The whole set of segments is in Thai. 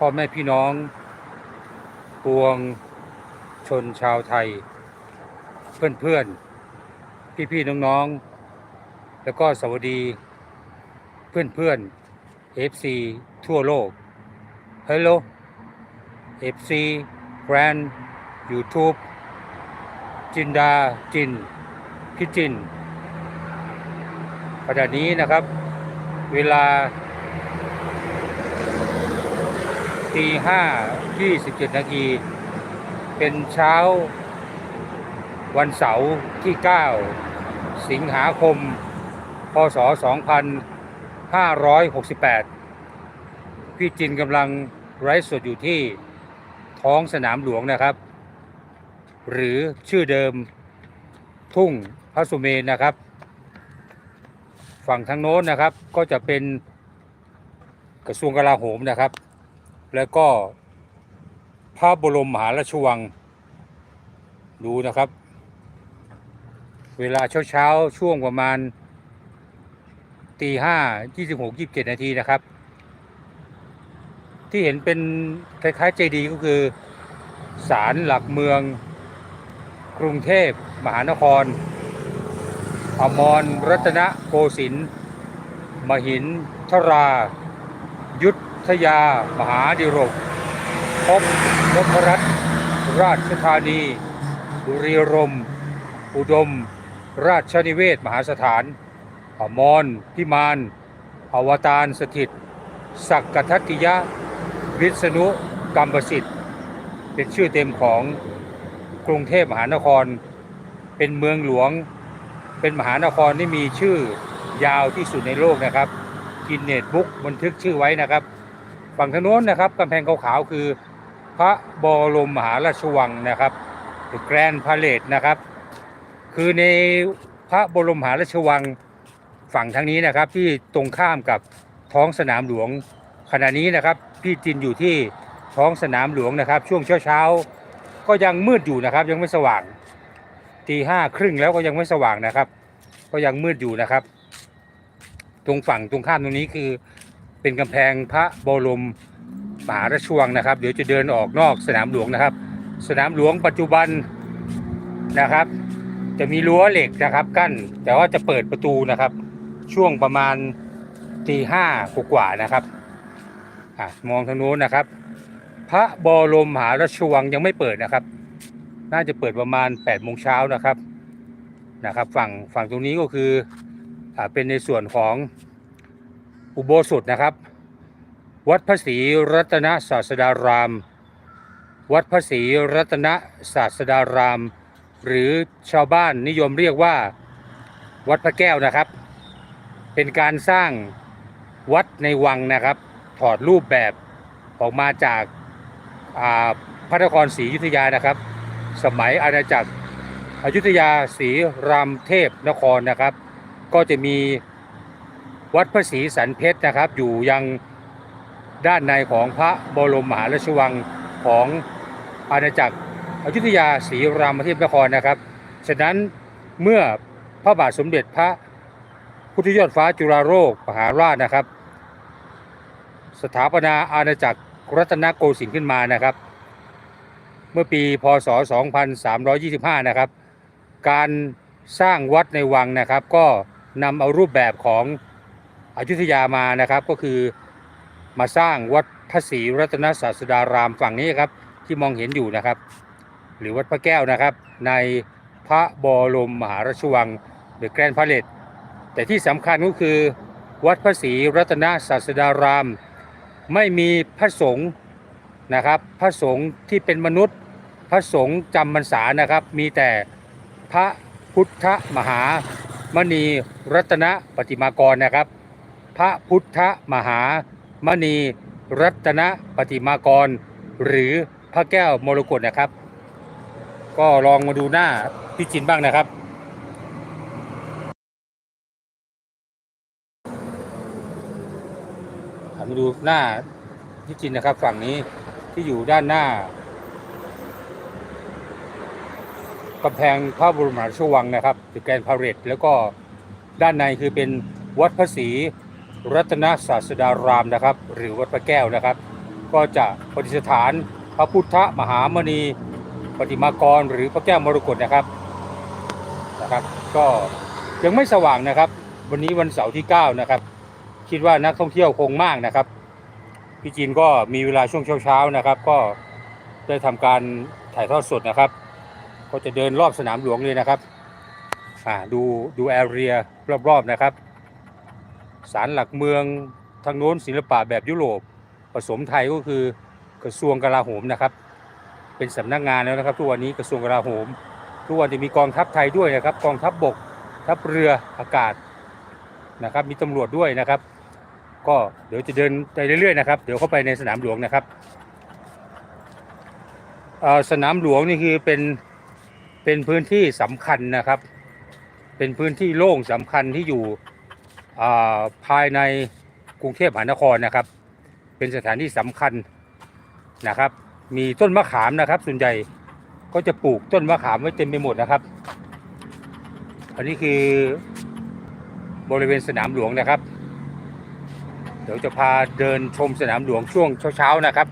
พ่อแม่พี่น้องปวงชนชาวไทย เพื่อนเพื่อนพี่พี่ๆ น้องๆ แล้วก็สวัสดี เพื่อนเพื่อนๆ FC ทั่วโลก Hello FC Brand YouTube จินดาจินพิจินขณะนี้นะครับ เวลา ตีห้ายี่สิบเจ็ดนาทีเป็นเช้าวันเสาร์ที่ 9 สิงหาคม พศ 2568 พี่จินกำลังไร้สดอยู่ที่ท้องสนามหลวงนะครับ หรือชื่อเดิมทุ่งพระสุเมนนะครับ ฝั่งทางโน้นนะครับก็จะเป็นกระทรวงกลาโหมนะครับ แล้วก็พระบรมมหาราชวัง ดูนะครับ เวลาเช้าเช้าๆ ช่วงประมาณตีห้ายี่สิบหกยี่สิบเจ็ดนาทีนะครับ ที่เห็นเป็นคล้ายๆ เจดีก็คือศาลหลักเมือง กรุงเทพมหานคร อมรรัตนโกสินทร์มหินทรา ทยา มหาดิรกพบนพรัตน์ราชธานี บุรีรม อุดม ราชนิเวศ มหาสถาน อมรพิมาน อวตารสถิต สักกทัตติยะ วิษณุกรรมประสิทธิ์ เป็นชื่อเต็มของกรุงเทพมหานคร เป็นเมืองหลวง เป็นมหานครที่มีชื่อยาวที่สุดในโลกนะครับ กินเนตบุ๊กบันทึกชื่อไว้นะครับ ฝั่งทางโน้นนะครับกำแพงขาวๆคือพระบรมมหาราชวังนะครับหรือแกรนพาเลตนะครับ คือในพระบรมมหาราชวังฝั่งทางนี้นะครับ ที่ตรงข้ามกับท้องสนามหลวงขณะนี้นะครับ พี่จินอยู่ที่ท้องสนามหลวงนะครับ ช่วงเช้าๆก็ยังมืดอยู่นะครับ ยังไม่สว่างตีห้าครึ่งแล้วก็ยังไม่สว่างนะครับ ก็ยังมืดอยู่นะครับ ตรงฝั่งตรงข้ามตรงนี้คือ เป็นกำแพงพระบรมมหาราชวังนะครับ เดี๋ยวจะเดินออกนอกสนามหลวงนะครับ สนามหลวงปัจจุบันนะครับ จะมีรั้วเหล็กนะครับกั้นแต่ว่าจะเปิดประตูนะครับ ช่วงประมาณตีห้ากว่านะครับอมองทางโน้นนะครับ พระบรมมหาราชวังยังไม่เปิดนะครับ น่าจะเปิดประมาณ8โมงเช้านะครับนะครับ ฝั่งฝั่งตรงนี้ก็คืออเป็นในส่วนของ อุโบสถนะครับ วัดพระศรีรัตนศาสดาราม วัดพระศรีรัตนศาสดาราม หรือชาวบ้านนิยมเรียกว่า วัดพระแก้วนะครับ เป็นการสร้างวัดในวังนะครับ ถอดรูปแบบออกมาจากาพระนครศรีอยุธยานะครับ สมัยอาณาจักรอยุธยาศรีรามเทพนครนะครับ ก็จะมี วัดพระศรีสันเพชรนะครับ อยู่ยังด้านในของพระบรมมหาราชวังของอาณาจักรอยุธยาศรีรามเทพนครนะครับ ฉะนั้นเมื่อพระบาทสมเด็จพระพุทธยอดฟ้าจุฬาโลกมหาราชนะครับ สถาปนาอาณาจักรรัตนโกสินทร์ขึ้นมานะครับ เมื่อปีพศ 2325 นะครับ การสร้างวัดในวังนะครับ ก็นำเอารูปแบบของ อยุธยามานะครับก็คือมาสร้างวัดพระศรีรัตนศาสดารามฝั่งนี้ครับที่มองเห็นอยู่นะครับ หรือวัดพระแก้วนะครับ ในพระบรมมหาราชวังหรือแกรนพาเลตแต่ที่สำคัญก็คือ วัดพระศรีรัตนศาสดาราม ไม่มีพระสงฆ์นะครับพระสงฆ์ที่เป็นมนุษย์พระสงฆ์จำพรรษานะครับ มีแต่พระพุทธมหามณีรัตนปฏิมากรนะครับ พระพุทธมหามณีรัตนปฏิมากร หรือพระแก้วมรกตนะครับ ก็ลองมาดูหน้าพี่จินบ้างนะครับ มาดูหน้าพี่จินนะครับฝั่งนี้ที่อยู่ด้านหน้ากำแพงพระบรมหาราชวังนะครับตึกแกรนพาเรตแล้วก็ด้านในคือเป็นวัดพระศรี รัตนศาสดารามนะครับ หรือวัดพระแก้วนะครับ ก็จะประดิษฐานพระพุทธมหามณีปฏิมากรหรือพระแก้วมรกตนะครับนะครับ ก็ยังไม่สว่างนะครับ วันนี้วันเสาร์ที่ 9 นะครับ คิดว่านักท่องเที่ยวคงมากนะครับพี่จีนก็มีเวลาช่วงเช้าๆนะครับ ก็ได้ทำการถ่ายทอดสดนะครับ ก็จะเดินรอบสนามหลวงเลยนะครับอ่าดูดูแอเรียรอบๆนะครับ ศาลหลักเมืองทางโน้นศิลปะแบบยุโรป ผสมไทยก็คือกระทรวงกลาโหมนะครับ เป็นสำนักงานแล้วนะครับ ทุกวันนี้กระทรวงกลาโหม ทุกวันจะมีกองทัพไทยด้วยนะครับ กองทัพบบกทัพเรืออากาศนะครับ มีตำรวจด้วยนะครับ ก็เดี๋ยวจะเดินไปเรื่อยๆนะครับ เดี๋ยวเข้าไปในสนามหลวงนะครับสนามหลวงนี่คือเป็นเป็นพื้นที่สำคัญนะครับ เป็นพื้นที่โล่งสำคัญที่อยู่ ภายในกรุงเทพมหานครนะครับ เป็นสถานที่สำคัญนะครับ มีต้นมะขามนะครับ ส่วนใหญ่ก็จะปลูกต้นมะขามไว้เต็มไปหมดนะครับ อันนี้คือบริเวณสนามหลวงนะครับ เดี๋ยวจะพาเดินชมสนามหลวงช่วงเช้าๆนะครับ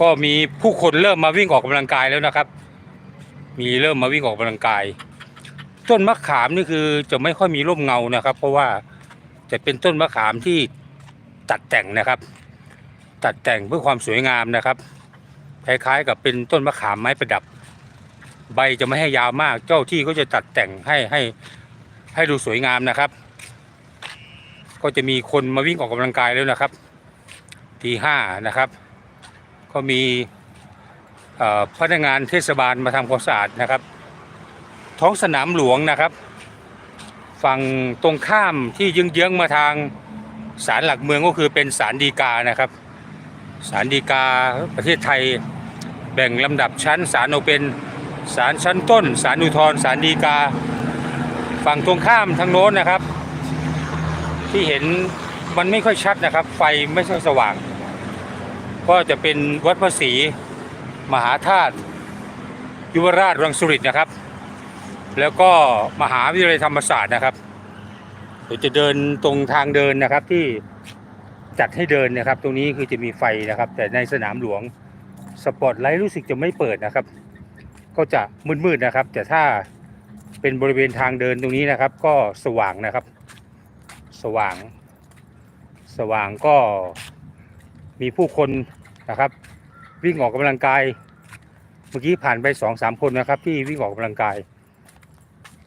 ก็มีผู้คนเริ่มมาวิ่งออกกำลังกายแล้วนะครับ มีเริ่มมาวิ่งออกกำลังกาย ต้นมะขามนี่คือจะไม่ค่อยมีร่มเงานะครับ เพราะว่าจะเป็นต้นมะขามที่ตัดแต่งนะครับ ตัดแต่งเพื่อความสวยงามนะครับ คล้ายๆ กับเป็นต้นมะขามไม้ประดับ ใบจะไม่ให้ยาวมาก เจ้าที่ก็จะตัดแต่งให้ให้ให้ดูสวยงามนะครับ ก็จะมีคนมาวิ่งออกกำลังกายแล้วนะครับ ทีห้านะครับ ก็มีพนักงานเทศบาลมาทำความสะอาดนะครับ ท้องสนามหลวงนะครับ ฝั่งตรงข้ามที่เยื้องๆมาทางศาลหลักเมืองก็คือเป็นศาลฎีกานะครับศาลฎีกาประเทศไทยแบ่งลำดับชั้นศาลออกเป็นศาลชั้นต้นศาลอุทธรศาลฎีกา ฝั่งตรงข้ามทางโน้นนะครับ ที่เห็นมันไม่ค่อยชัดนะครับ ไฟไม่ค่อยสว่าง ก็จะเป็นวัดพระศรีมหาธาตุยุวราชรังสุริตนะครับ แล้วก็มหาวิทยาลัยธรรมศาสตร์นะครับเดี๋ยวจะเดินตรงทางเดินนะครับที่จัดให้เดินนะครับ ตรงนี้คือจะมีไฟนะครับ แต่ในสนามหลวงสปอตไลท์รู้สึกจะไม่เปิดนะครับ ก็จะมืดๆนะครับ แต่ถ้าเป็นบริเวณทางเดินตรงนี้นะครับ ก็สว่างนะครับ สว่าง สว่างก็มีผู้คนนะครับ วิ่งออกกำลังกาย เมื่อกี้ผ่านไปสองสามคนนะครับ ที่วิ่งออกกำลังกาย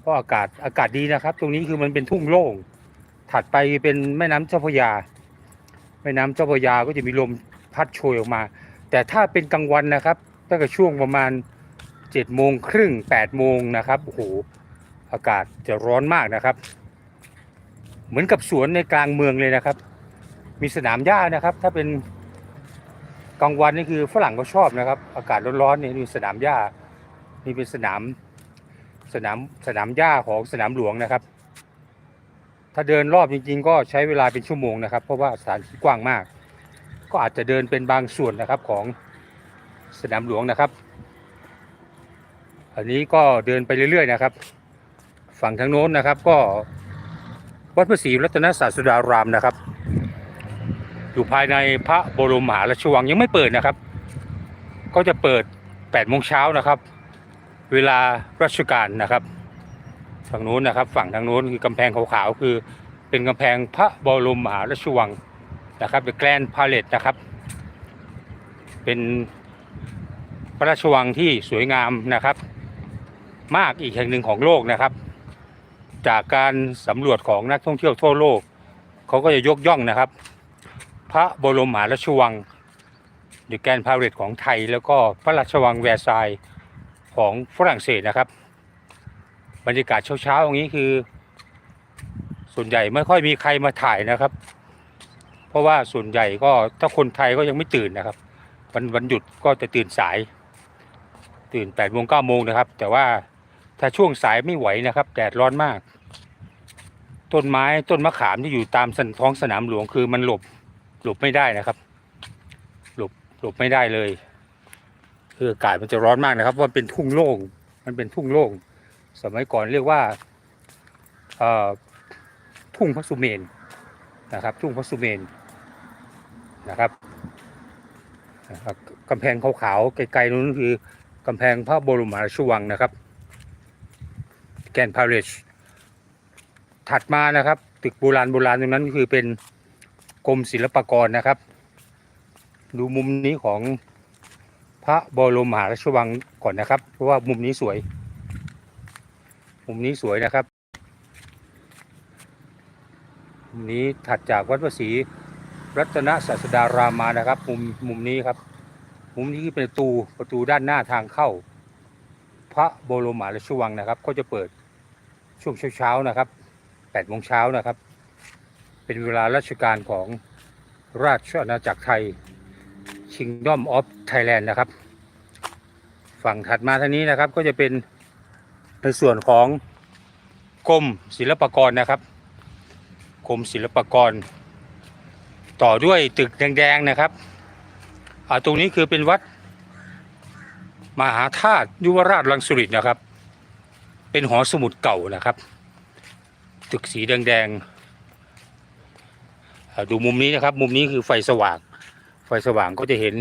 ก็อากาศอากาศดีนะครับ ตรงนี้คือมันเป็นทุ่งโล่ง ถัดไปเป็นแม่น้ำเจ้าพระยา แม่น้ำเจ้าพระยาก็จะมีลมพัดโชยออกมา แต่ถ้าเป็นกลางวันนะครับตั้งแต่ช่วงประมาณ7จ็ดโมงครึ่งแปดโมงนะครับโอ้โหอากาศจะร้อนมากนะครับ เหมือนกับสวนในกลางเมืองเลยนะครับ มีสนามหญ้านะครับ ถ้าเป็นกลางวันนี่คือฝรั่งก็ชอบนะครับ อากาศร้อนๆนี่มีสนามหญ้านี่เป็นสนาม สนามสนามหญ้าของสนามหลวงนะครับ ถ้าเดินรอบจริง ๆ ก็ใช้เวลาเป็นชั่วโมงนะครับ เพราะว่าสถานที่กว้างมาก ก็อาจจะเดินเป็นบางส่วนนะครับของสนามหลวงนะครับ อันนี้ก็เดินไปเรื่อยๆนะครับ ฝั่งทางโน้นนะครับก็วัดพระศรีรัตนศาสดารามนะครับ อยู่ภายในพระบรมมหาราชวังยังไม่เปิดนะครับ ก็จะเปิด8โมงเช้านะครับ เวลาราชการนะครับฝั่งนู้นนะครับ ฝั่งทางนู้นคือกำแพงขาวๆคือ เป็นกำแพงพระบรมมหาราชวังนะครับเป็นแกรนพาเลตนะครับ เป็นพระราชวังที่สวยงามนะครับ มากอีกแห่งหนึ่งของโลกนะครับ จากการสำรวจของนักท่องเที่ยวทั่วโลกเขาก็จะยกย่องนะครับ พระบรมมหาราชวังหรือแกรนพาเลตของไทย แล้วก็พระราชวังแวร์ซายน์ ของฝรั่งเศสนะครับ บรรยากาศเช้าๆอย่างนี้คือ ส่วนใหญ่ไม่ค่อยมีใครมาถ่ายนะครับ เพราะว่าส่วนใหญ่ก็ถ้าคนไทยก็ยังไม่ตื่นนะครับวันวันหยุดก็จะตื่นสาย ตื่น8ปดโมงเก้าโมงนะครับ แต่ว่าถ้าช่วงสายไม่ไหวนะครับแดดร้อนมาก ต้นไม้ต้นมะขามที่อยู่ตามสันท้องสนามหลวงคือมันหลบหลบไม่ได้นะครับ หลบหลบไม่ได้เลย คืออากาศมันจะร้อนมากนะครับเพราะเป็นทุ่งโล่งมันเป็นทุ่งโล่งสมัยก่อนเรียกว่าทุ่งพระสุเมนนะครับ ทุ่งพระสุเมนนะครับกำแพงขาวๆไกลๆนู้นคือกำแพงพระบรมมหาราชวังนะครับ แกนพาเลชถัดมานะครับ ตึกโบราณโบราณตรงนั้นคือเป็นกรมศิลปากรนะครับ ดูมุมนี้ของ พระบรมมหาราชวังก่อนนะครับ เพราะว่ามุมนี้สวย มุมนี้สวยนะครับ มุมนี้ถัดจากวัดพระศรีรัตนศาสดารามมานะครับ มุมมุมนี้ครับ มุมนี้เป็นประตูประตูด้านหน้าทางเข้า พระบรมมหาราชวังนะครับ ก็จะเปิดช่วงเช้าๆนะครับ8โมงเช้านะครับ เป็นเวลาราชการของราชอาณาจักรไทย Kingdom of Thailand นะครับ ฝั่งถัดมาทางนี้นะครับก็จะเป็นในส่วนของกรมศิลปากรนะครับกรมศิลปากร ต่อด้วยตึกแดงๆนะครับอ่าตรงนี้คือเป็นวัด มหาธาตุยุวราชรังสุริตนะครับ เป็นหอสมุดเก่านะครับ ตึกสีแดงๆดูมุมนี้นะครับ มุมนี้คือไฟสว่าง ไฟสว่างก็จะเห็น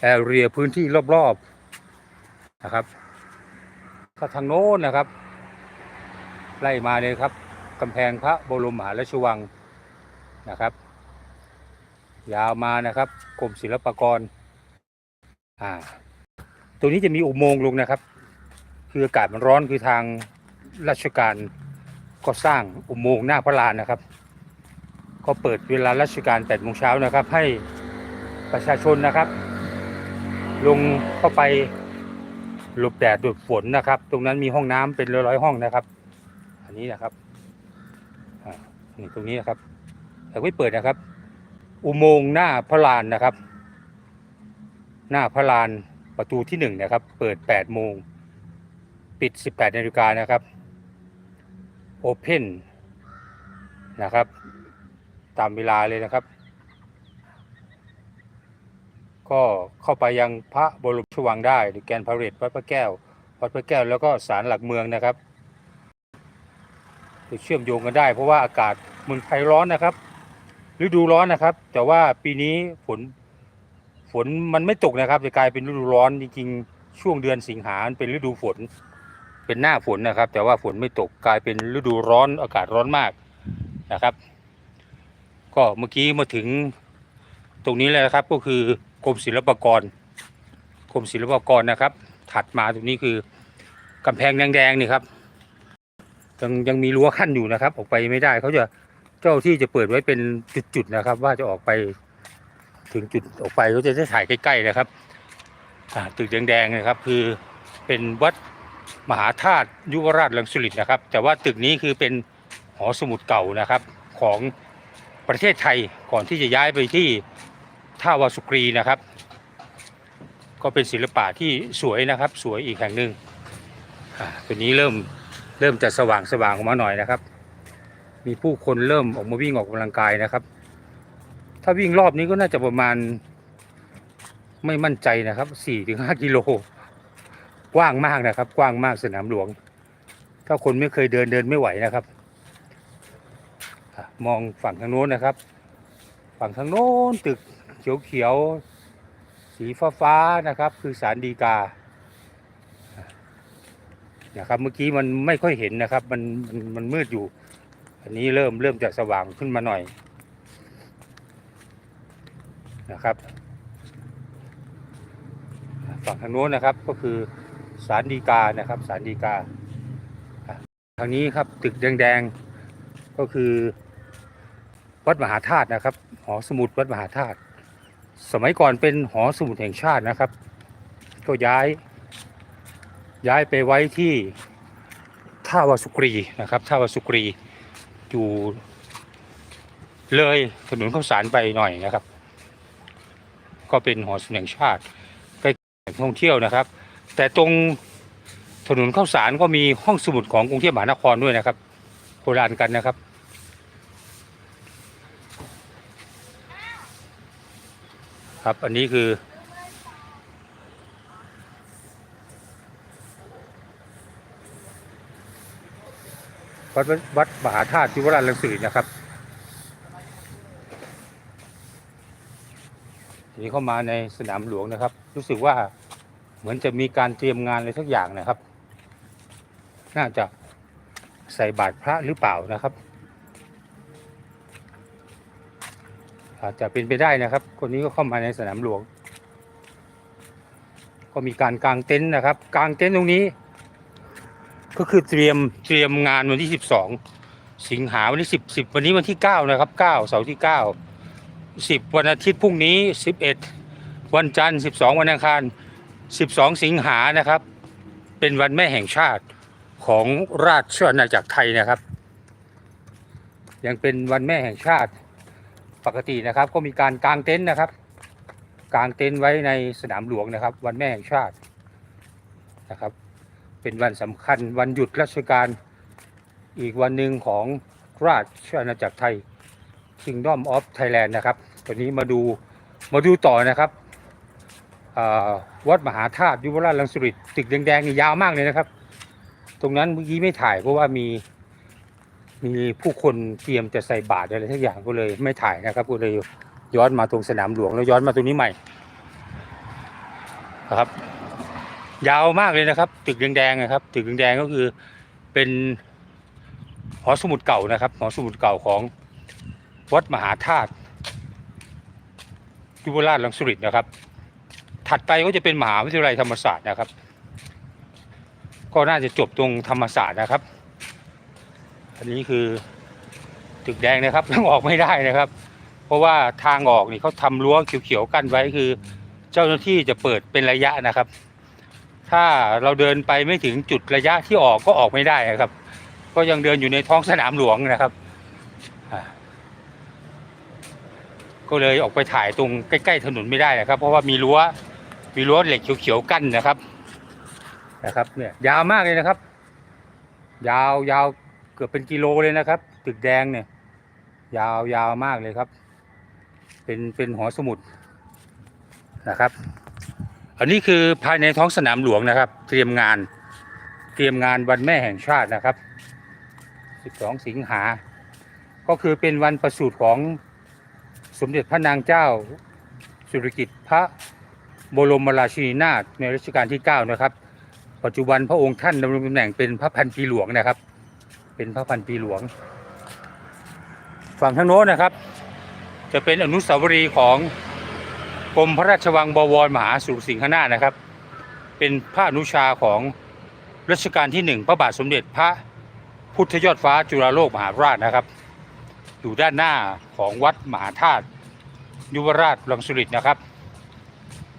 แอเรียพื้นที่รอบๆนะครับก็ทางโน้นนะครับ ไล่มาเลยครับกำแพงพระบรมมหาราชวังนะครับ ยาวมานะครับกรมศิลปากรอ่าตรงนี้จะมีอุโมงค์ลงนะครับ คืออากาศมันร้อนคือทางราชการก็สร้างอุโมงค์หน้าพระลานนะครับ ก็เปิดเวลาราชการ8โมงเช้านะครับ ให้ ประชาชนนะครับ ลงเข้าไปหลบแดดหลบฝนนะครับ ตรงนั้นมีห้องน้ำเป็นร้อยๆห้องนะครับ อันนี้นะครับนี่ตรงนี้นะครับแต่ไม่เปิดนะครับ อุโมงค์หน้าพระลานนะครับ หน้าพระลานประตูที่หนึ่งนะครับ เปิด8โมงปิด18นาฬิกานะครับโอเพนนะครับ ตามเวลาเลยนะครับ ก็เข้าไปยังพระบรมชวังได้ หรือแกนพาเรดวัดพระแก้ววัดพระแก้วแล้วก็ศาลหลักเมืองนะครับจะเชื่อมโยงกันได้ เพราะว่าอากาศเมืองไทยร้อนนะครับฤดูร้อนนะครับ แต่ว่าปีนี้ฝนฝนมันไม่ตกนะครับ จะกลายเป็นฤดูร้อนจริงๆ ช่วงเดือนสิงหาเป็นฤดูฝน เป็นหน้าฝนนะครับ แต่ว่าฝนไม่ตกกลายเป็นฤดูร้อนอากาศร้อนมากนะครับ ก็เมื่อกี้มาถึงตรงนี้แล้วครับก็คือ กรมศิลปากรกรมศิลปากรนะครับ ถัดมาตรงนี้คือกำแพงแดงๆนี่ครับ ยังยังมีรั้วขั้นอยู่นะครับ ออกไปไม่ได้เขาจะเจ้าที่จะเปิดไว้เป็นจุดๆนะครับ ว่าจะออกไปถึงจุดออกไปเขาจะได้ถ่ายใกล้ๆนะครับตึกแดงๆนะครับ คือเป็นวัดมหาธาตุยุวราชลังสุริตนะครับ แต่ว่าตึกนี้คือเป็นหอสมุดเก่านะครับของประเทศไทยก่อนที่จะย้ายไปที่ ท่าวาสุกรีนะครับ ก็เป็นศิลปะที่สวยนะครับ สวยอีกแห่งหนึ่งอ่าตัวนี้เริ่มเริ่มจะสว่างสว่างออกมาหน่อยนะครับ มีผู้คนเริ่มออกมาวิ่งออกกำลังกายนะครับ ถ้าวิ่งรอบนี้ก็น่าจะประมาณ ไม่มั่นใจนะครับ4-5ถึงกิโลกว้างมากนะครับ กว้างมากสนามหลวง ถ้าคนไม่เคยเดินเดินไม่ไหวนะครับ มองฝั่งทางโน้นนะครับ ฝั่งทางโน้นตึก เขียวๆ สีฟ้าๆนะครับ คือสารดีกานะครับเมื่อกี้มันไม่ค่อยเห็นนะครับมันมันมันมืดอยู่ อันนี้เริ่มเริ่มจะสว่างขึ้นมาหน่อยนะครับฝั่งทางโน้นนะครับก็คือสารดีกานะครับสารดีกาทางนี้ครับตึกแดงๆก็คือวัดมหาธาตุนะครับหอสมุดวัดมหาธาตุ สมัยก่อนเป็นหอสมุดแห่งชาตินะครับ ก็ย้าย ย้ายไปไว้ที่ท่าวาสุกรีนะครับท่าวาสุกรีอยู่เลยถนนข้าวสารไปหน่อยนะครับ ก็เป็นหอสมุดแห่งชาติใกล้แหล่งท่องเที่ยวนะครับ แต่ตรงถนนข้าวสารก็มีห้องสมุดของกรุงเทพมหานครด้วยนะครับโบราณกันนะครับ ครับ อันนี้คือ วัดวัดมหาธาตุยุวราลังสิตนะครับทีนี้เข้ามาในสนามหลวงนะครับ รู้สึกว่าเหมือนจะมีการเตรียมงานอะไรสักอย่างนะครับ น่าจะใส่บาตรพระหรือเปล่านะครับ อาจจะเป็นไปได้นะครับ คนนี้ก็เข้ามาในสนามหลวง ก็มีการกางเต็นท์นะครับ กางเต็นท์ตรงนี้ ก็คือเตรียมเตรียมงานวันที่12สิงหาวันที่10 10วันนี้วันที่9นะครับ9เสาร์ที่9 10วันอาทิตย์พรุ่งนี้11วันจันทร์12วันอังคาร12สิงหานะครับ เป็นวันแม่แห่งชาติของราชอาณาจักรไทยนะครับ ยังเป็นวันแม่แห่งชาติ ปกตินะครับก็มีการกางเต็นท์นะครับ กางเต็นท์ไว้ในสนามหลวงนะครับ วันแม่แห่งชาตินะครับ เป็นวันสำคัญวันหยุดราชการอีกวันหนึ่งของราชอาณาจักรไทย Kingdom of Thailand นะครับตอนนี้มาดูมาดูต่อนะครับวัดมหาธาตุยุวราชลังสุริตตึกแดงๆนี่ยาวมากเลยนะครับ ตรงนั้นเมื่อกี้ไม่ถ่ายเพราะว่ามี มีผู้คนเตรียมจะใส่บาตรอะไรทุกอย่างก็เลยไม่ถ่ายนะครับ ก็เลยย้อนมาตรงสนามหลวงแล้วย้อนมาตรงนี้ใหม่นะครับ ยาวมากเลยนะครับ ตึกแดงๆนะครับ ตึกแดงๆก็คือเป็นหอสมุดเก่านะครับหอสมุดเก่าของวัดมหาธาตุยุวราชลังสุริตนะครับ ถัดไปก็จะเป็นมหาวิทยาลัยธรรมศาสตร์นะครับ ก็น่าจะจบตรงธรรมศาสตร์นะครับ อันนี้คือตึกแดงนะครับยังออกไม่ได้นะครับ เพราะว่าทางออกนี่เขาทำรั้วเขียวๆกั้นไว้คือ เจ้าหน้าที่จะเปิดเป็นระยะนะครับ ถ้าเราเดินไปไม่ถึงจุดระยะที่ออกก็ออกไม่ได้นะครับ ก็ยังเดินอยู่ในท้องสนามหลวงนะครับ ก็เลยออกไปถ่ายตรงใกล้ๆถนนไม่ได้นะครับ เพราะว่ามีรั้วมีรั้วเหล็กเขียวๆกั้นนะครับนะครับเนี่ยยาวมากเลยนะครับ ยาวยาว เกือบเป็นกิโลเลยนะครับ ตึกแดงเนี่ย ยาวยาวมากเลยครับ เป็นเป็นหอสมุดนะครับ อันนี้คือภายในท้องสนามหลวงนะครับ เตรียมงาน เตรียมงานวันแม่แห่งชาตินะครับ 12 สิงหา ก็คือเป็นวันประสูติของสมเด็จพระนางเจ้าสุริกิติ์พระบรมราชินีนาถในรัชกาลที่ 9 นะครับ ปัจจุบันพระองค์ท่านดำรงตำแหน่งเป็นพระพันปีหลวงนะครับ เป็นพระพันปีหลวง ฝั่งทางโน้นนะครับ จะเป็นอนุสาวรีย์ของกรมพระราชวังบวรมหาสุรสิงหนาถนะครับ เป็นพระอนุชาของรัชกาลที่หนึ่งพระบาทสมเด็จพระพุทธยอดฟ้าจุฬาโลกมหาราชนะครับ อยู่ด้านหน้าของวัดมหาธาตุยุวราชลังสุริตนะครับ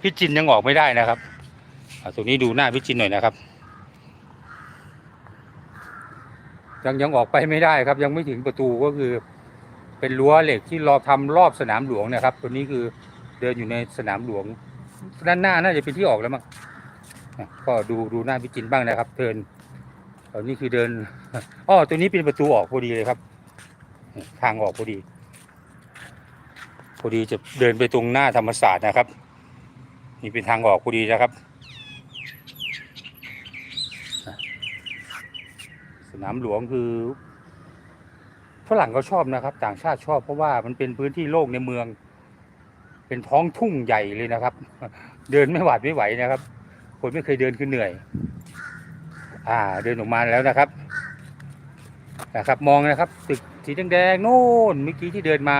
พี่จินยังออกไม่ได้นะครับตรงนี้ดูหน้าพี่จินหน่อยนะครับ ยังยังออกไปไม่ได้ครับ ยังไม่ถึงประตูก็คือ เป็นรั้วเหล็กที่รอทำรอบสนามหลวงนะครับตัวนี้คือเดินอยู่ในสนามหลวงด้านหน้าน่าจะเป็นที่ออกแล้วมั้งก็ดูดูหน้าพี่จินบ้างนะครับเดินตอนนี้คือเดินอ้อตัวนี้เป็นประตูออกพอดีเลยครับ ทางออกพอดีพอดีจะเดินไปตรงหน้าธรรมศาสตร์นะครับ นี่เป็นทางออกพอดีนะครับ นามหลวงคือฝรั่งก็ชอบนะครับ ต่างชาติชอบเพราะว่ามันเป็นพื้นที่โล่งในเมือง เป็นท้องทุ่งใหญ่เลยนะครับ เดินไม่หวาดไม่ไหวนะครับ คนไม่เคยเดินคือเหนื่อย อ่า เดินออกมาแล้วนะครับนะครับ มองนะครับตึกสีแดงๆโน่นเมื่อกี้ที่เดินมา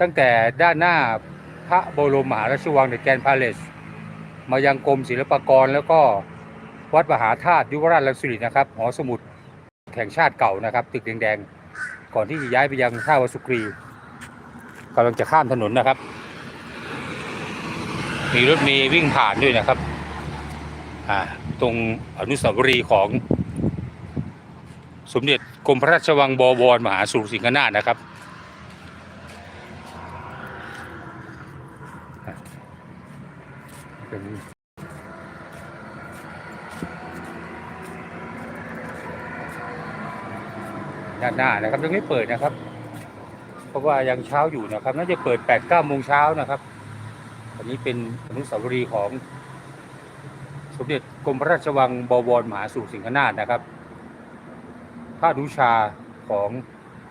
ตั้งแต่ด้านหน้าพระบรมมหาราชวังเดอะแกนพาเลสมายังกรมศิลปากรแล้วก็วัดมหาธาตุยุวราชลังสุริตนะครับ หอสมุด แห่งชาติเก่านะครับ ตึกแดงๆ ก่อนที่จะย้ายไปยังท่าวสุกรีกำลังจะข้ามถนนนะครับ มีรถเมย์วิ่งผ่านด้วยนะครับ อ่า ตรงอนุสาวรีย์ของ สมเด็จกรมพระราชวังบวรมหาสุรสิงหนาถนะครับ เป็นด้าน หน้านะครับยังไม่เปิดนะครับ เพราะว่ายังเช้าอยู่นะครับ น่าจะเปิด8ปดเก้าโมงเช้านะครับ อันนี้เป็นอนุสาวรีย์ของสมเด็จกรมพระราชวังบวรมหาสุสิงหนาถนะครับพระอนุชาของ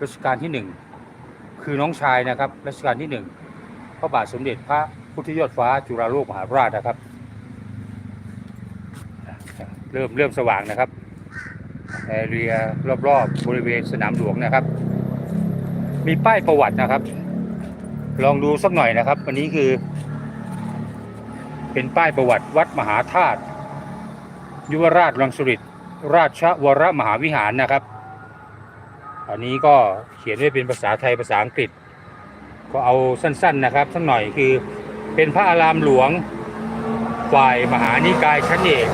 รัชกาลที่หนึ่งคือน้องชายนะครับรัชกาลที่หนึ่งพระบาทสมเด็จพระพุทธยอดฟ้าจุฬาโลกมหาราชนะครับ เริ่มเริ่มสว่างนะครับ แอเรียรอบๆบริเวณสนามหลวงนะครับ มีป้ายประวัตินะครับ ลองดูสักหน่อยนะครับ วันนี้คือ เป็นป้ายประวัติวัดมหาธาตุยุวราชรังสุริตราชวรมหาวิหารนะครับ อันนี้ก็เขียนไว้เป็นภาษาไทยภาษาอังกฤษ ก็เอาสั้นๆนะครับสักหน่อยคือเป็นพระอารามหลวงฝ่ายมหานิกายชั้นเอก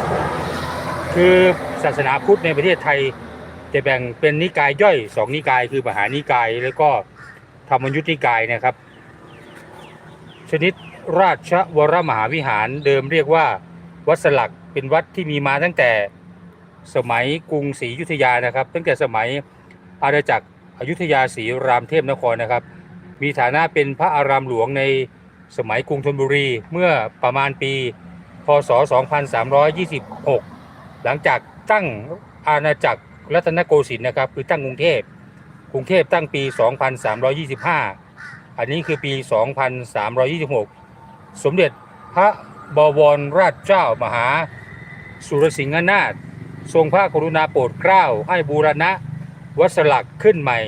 คือ ศาสนาพุทธในประเทศไทยจะแบ่งเป็นนิกายย่อยสองนิกายคือมหานิกาย แล้วก็ธรรมยุทธนิกายนะครับ ชนิดราชวรมหาวิหารเดิมเรียกว่าวัดสลักเป็นวัดที่มีมาตั้งแต่สมัยกรุงศรีอยุธยานะครับ ตั้งแต่สมัยอาณาจักรอยุธยาศรีรามเทพนครนะครับ มีฐานะเป็นพระอารามหลวงในสมัยกรุงธนบุรีเมื่อประมาณปี พศ 2326 หลังจาก ตั้งอาณาจักรรัตนโกสินทร์นะครับ คือตั้งกรุงเทพกรุงเทพตั้งปี 2325 อันนี้คือปี 2326 สมเด็จพระบวรราชเจ้ามหา สุรสิงหนาถทรงพระกรุณาโปรดเกล้าให้บูรณะวัดสลักขึ้นใหม่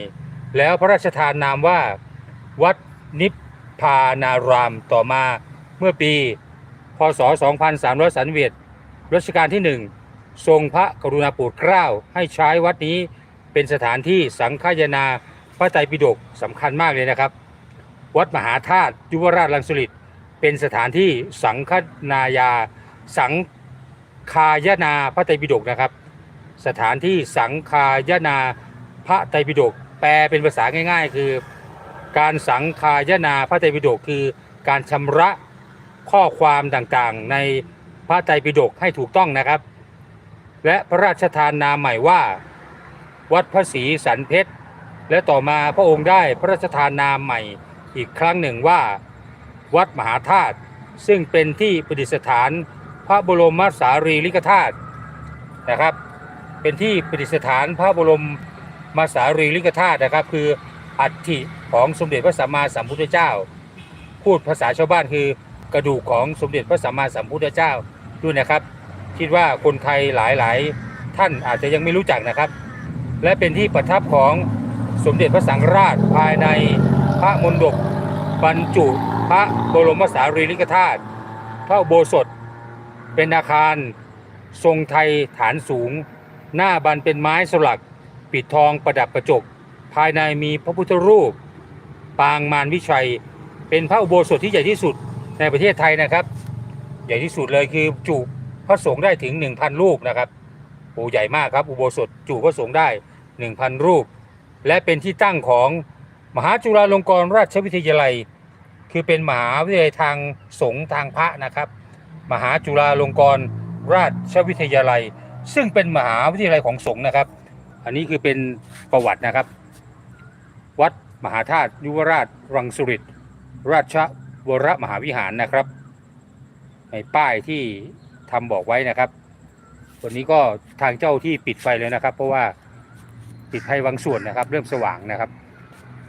แล้วพระราชทานนามว่าวัดนิพพานารามต่อมาเมื่อปี พศ 2331รัชกาลที่ 1 ทรงพระกรุณาโปรดเกล้าให้ใช้วัดนี้เป็นสถานที่สังฆายนาพระไตรปิฎกสำคัญมากเลยนะครับ วัดมหาธาตุยุวราชลังสุริตเป็นสถานที่สังฆนายา สังคายนาพระไตรปิฎกนะครับ สถานที่สังคายนาพระไตรปิฎกแปลเป็นภาษาง่าย ๆ คือ การสังคายนาพระไตรปิฎกคือการชำระข้อความต่างๆ ในพระไตรปิฎกให้ถูกต้องนะครับ และพระราชทานนามใหม่ว่า วัดพระศรีสันเพชร และต่อมาพระองค์ได้พระราชทานนามใหม่อีกครั้งหนึ่งว่า วัดมหาธาตุซึ่งเป็นที่ประดิษฐานพระบรมสารีริกธาตุนะครับ เป็นที่ประดิษฐานพระบรมมาสารีริกธาตุนะครับ คืออัฐิของสมเด็จพระสัมมาสัมพุทธเจ้า พูดภาษาชาวบ้านคือกระดูกของสมเด็จพระสัมมาสัมพุทธเจ้าด้วยนะครับ คิดว่าคนไทยหลายๆ ท่านอาจจะยังไม่รู้จักนะครับ และเป็นที่ประทับของสมเด็จพระสังฆราชภายในพระมณฑปบรรจุพระบรมสารีริกธาตุพระโบสถเป็นอาคารทรงไทยฐานสูง หน้าบันเป็นไม้สลัก ปิดทองประดับกระจก ภายในมีพระพุทธรูป ปางมารวิชัย เป็นพระอุโบสถที่ใหญ่ที่สุดในประเทศไทยนะครับ ใหญ่ที่สุดเลยคือจุ พระสงฆ์ได้ถึง 1,000 รูปนะครับโอ้ใหญ่มากครับอุโบสถจุพระสงฆ์ได้ 1,000 รูป และเป็นที่ตั้งของมหาจุฬาลงกรณราชวิทยาลัย คือเป็นมหาวิทยาลัยทางสงฆ์ทางพระนะครับ มหาจุฬาลงกรณราชวิทยาลัย ซึ่งเป็นมหาวิทยาลัยของสงฆ์นะครับ อันนี้คือเป็นประวัตินะครับ วัดมหาธาตุยุวราชรังสุริตราชวรมหาวิหารนะครับในป้ายที่ ทำบอกไว้นะครับวันนี้ก็ทางเจ้าที่ปิดไฟเลยนะครับ เพราะว่าปิดไฟบางส่วนนะครับ เริ่มสว่างนะครับ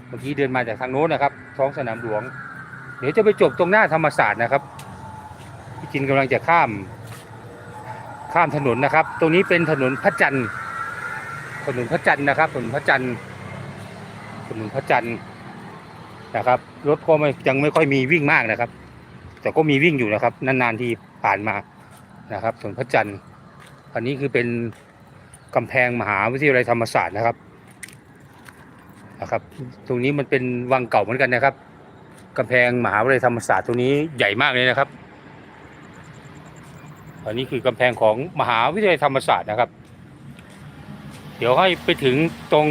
เมื่อกี้เดินมาจากทางโน้นนะครับ ท้องสนามหลวง เดี๋ยวจะไปจบตรงหน้าธรรมศาสตร์นะครับพี่จินกำลังจะข้าม ข้ามถนนนะครับ ตรงนี้เป็นถนนพระจันทร์ถนนพระจันทร์นะครับถนนพระจันทร์ถนนพระจันทร์นะครับรถก็ไม่ยังไม่ค่อยมีวิ่งมากนะครับ แต่ก็มีวิ่งอยู่นะครับ นานๆทีผ่านมา นะครับถนนพระจันทร์อันนี้คือเป็นกำแพงมหาวิทยาลัยธรรมศาสตร์นะครับนะครับ ตรงนี้มันเป็นวังเก่าเหมือนกันนะครับกำแพงมหาวิทยาลัยธรรมศาสตร์ตรงนี้ใหญ่มากเลยนะครับ อันนี้คือกำแพงของมหาวิทยาลัยธรรมศาสตร์นะครับ เดี๋ยวให้ไปถึงตรง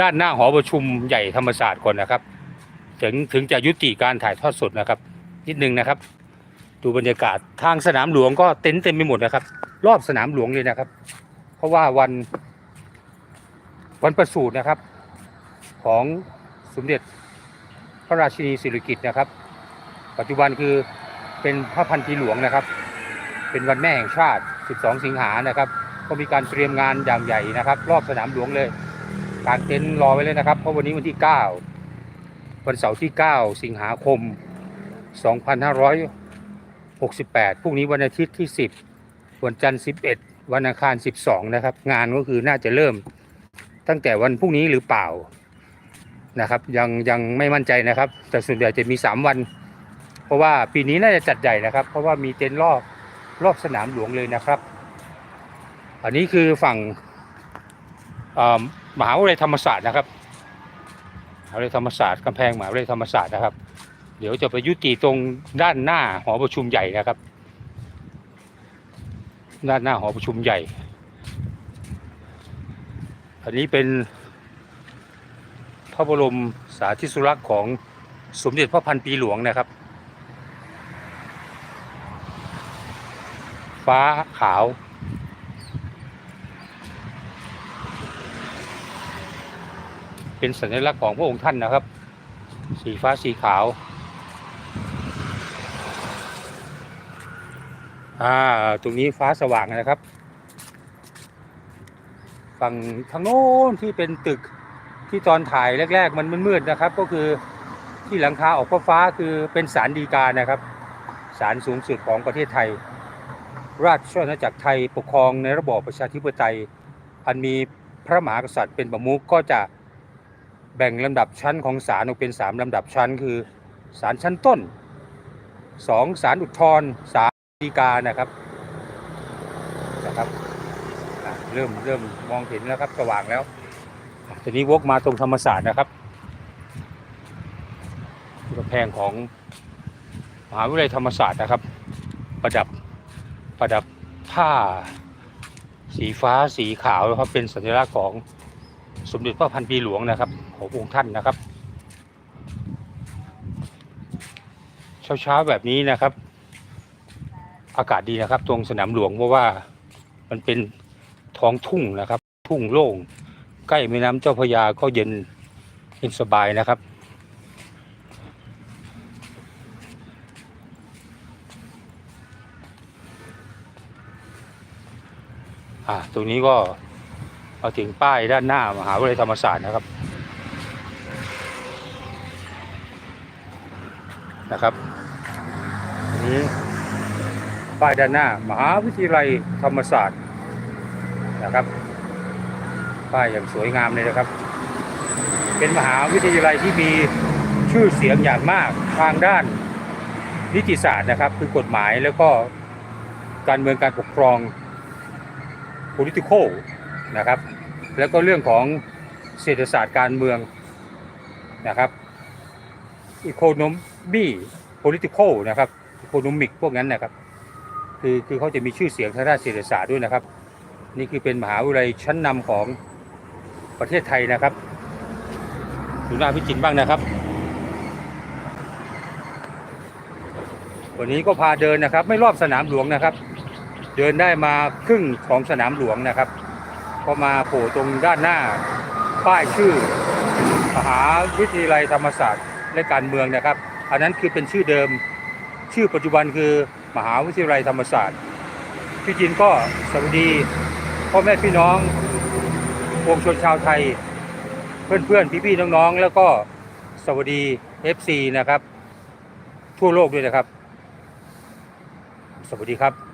ด้านหน้าหอประชุมใหญ่ธรรมศาสตร์ก่อนนะครับ ถึงถึงจะยุติการถ่ายทอดสดนะครับ นิดนึงนะครับ ดูบรรยากาศทางสนามหลวงก็เต็นท์เต็มไปหมดนะครับ รอบสนามหลวงเลยนะครับ เพราะว่าวันวันประสูตินะครับ ของสมเด็จพระราชินีสิริกิติ์นะครับ ปัจจุบันคือเป็นพระพันปีหลวงนะครับ เป็นวันแม่แห่งชาติ 12 สิงหานะครับ ก็มีการเตรียมงานอย่างใหญ่นะครับ รอบสนามหลวงเลยกางเต็นท์รอไว้เลยนะครับ เพราะวันนี้วันที่ 9 วันเสาร์ที่ 9 สิงหาคม 68พรุ่งนี้วันอาทิตย์ที่ 10 วันจันทร์ 11 วันอังคาร 12 นะครับ งานก็คือน่าจะเริ่มตั้งแต่วันพรุ่งนี้หรือเปล่านะครับ ยังยังไม่มั่นใจนะครับ แต่ส่วนใหญ่จะมี 3 วัน เพราะว่าปีนี้น่าจะจัดใหญ่นะครับ เพราะว่ามีเต็นท์รอบรอบสนามหลวงเลยนะครับ อันนี้คือฝั่งมหาวิทยาลัยธรรมศาสตร์นะครับมหาวิทยาลัยธรรมศาสตร์กำแพงมหาวิทยาลัยธรรมศาสตร์นะครับ เดี๋ยวจะไปยุติตรงด้านหน้าหอประชุมใหญ่นะครับ ด้านหน้าหอประชุมใหญ่ อันนี้เป็นพระบรมสาธิสลักษ์ของสมเด็จพระพันปีหลวงนะครับ ฟ้าขาวเป็นสัญลักษณ์ของพระองค์ท่านนะครับ สีฟ้าสีขาว อ่าตรงนี้ฟ้าสว่างนะครับ ฝั่งทางโน้นที่เป็นตึกที่ตอนถ่ายแรก ๆ มันมืดๆนะครับ ก็คือที่หลังคาออกฟ้าคือเป็นศาลฎีกานะครับศาลสูงสุดของประเทศไทย ราชอาณาจักรไทยปกครองในระบอบประชาธิปไตย อันมีพระมหากษัตริย์เป็นประมุขก็จะแบ่งลำดับชั้นของศาลออกเป็น 3 ลำดับชั้น คือศาลชั้นต้น 2 ศาลอุทธรณ์ศา ลฎีกานะครับนะครับเริ่มเริ่มมองเห็นแล้วครับสว่างแล้วอะทีนี้วกมาตรงธรรมศาสตร์นะครับที่กำแพงของมหาวิทยาลัยธรรมศาสตร์นะครับ ประดับประดับผ้าสีฟ้าสีขาวนะครับเป็นสัญลักษณ์ของสมเด็จพระพันปีหลวงนะครับ ขององค์ท่านนะครับ เช้าๆแบบนี้นะครับ อากาศดีนะครับ ตรงสนามหลวงเพราะว่ามันเป็นท้องทุ่งนะครับ ทุ่งโล่งใกล้แม่น้ำเจ้าพระยาก็เย็นเย็นสบายนะครับ อ่าตรงนี้ก็เอาถึงป้ายด้านหน้ามหาวิทยาลัยธรรมศาสตร์นะครับนะครับนนี้ ป้ายด้านหน้า มหาวิทยาลัยธรรมศาสตร์นะครับ ป้ายอย่างสวยงามเลยนะครับ เป็นมหาวิทยาลัยที่มีชื่อเสียงอย่างมากทางด้านนิติศาสตร์นะครับ คือกฎหมายแล้วก็การเมืองการปกครอง political นะครับ แล้วก็เรื่องของเศรษฐศาสตร์การเมืองนะครับ economy political นะครับ economic พวกนั้นนะครับ คือคือเขาจะมีชื่อเสียงทางด้านเศรษฐศาสตร์ด้วยนะครับ นี่คือเป็นมหาวิทยาลัยชั้นนำของประเทศไทยนะครับดูหน้าพี่จินบ้างนะครับ วันนี้ก็พาเดินนะครับ ไม่รอบสนามหลวงนะครับ เดินได้มาครึ่งของสนามหลวงนะครับก็มาโผล่ตรงด้านหน้า ป้ายชื่อมหาวิทยาลัยธรรมศาสตร์และการเมืองนะครับ อันนั้นคือเป็นชื่อเดิม ชื่อปัจจุบันคือ มหาวิทยาลัยธรรมศาสตร์ที่จินก็สวัสดีพ่อแม่พี่น้องวงชนชาวไทย เพื่อนๆ พี่ๆ น้องๆ แล้วก็สวัสดี FC นะครับ ทั่วโลกด้วยนะครับ สวัสดีครับ